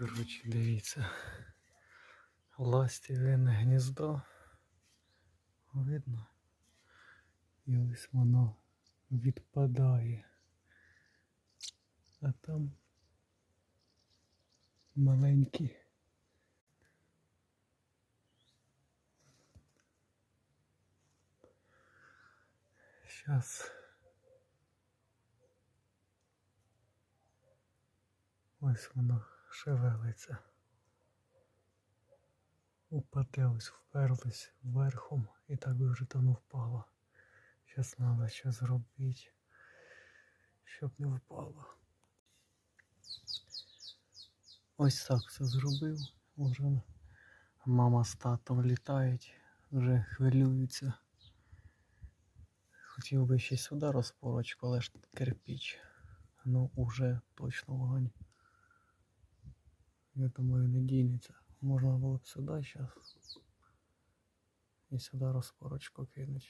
Коротше, дивіться. Ластівине гніздо. Видно? І ось воно відпадає. А там маленькі. Сейчас. Ось воно шевелиться. Ось вперлось верхом і так би вже давно впало. Зараз треба що зробити, щоб не впало. Ось так все зробив. Уже мама з татом літають, вже хвилюються. Хотів би ще сюди розпорочку, але ж кирпіч. Ну уже точно вогонь. Я думаю, не дінеться. Можна було б сюди зараз. І сюди розпорочку кинути.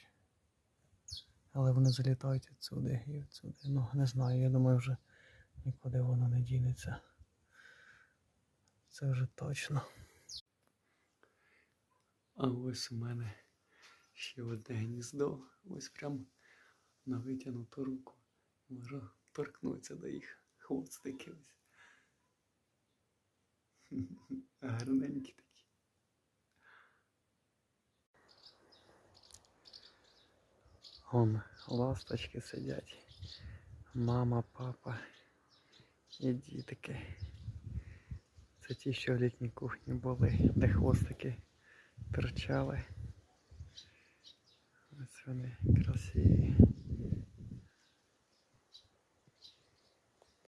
Але вони залітають відсюди і відсюди. Ну, не знаю, я думаю, вже нікуди воно не дінеться. Це вже точно. А ось у мене ще одне гніздо. Ось прям на витягнуту руку. Можу торкнутися до їх хвостики ось. Гарненькі такі. Вон ласточки сидять. Мама, папа і дітки. Це ті, що в літній кухні були, де хвостики торчали. Ось вони красиві.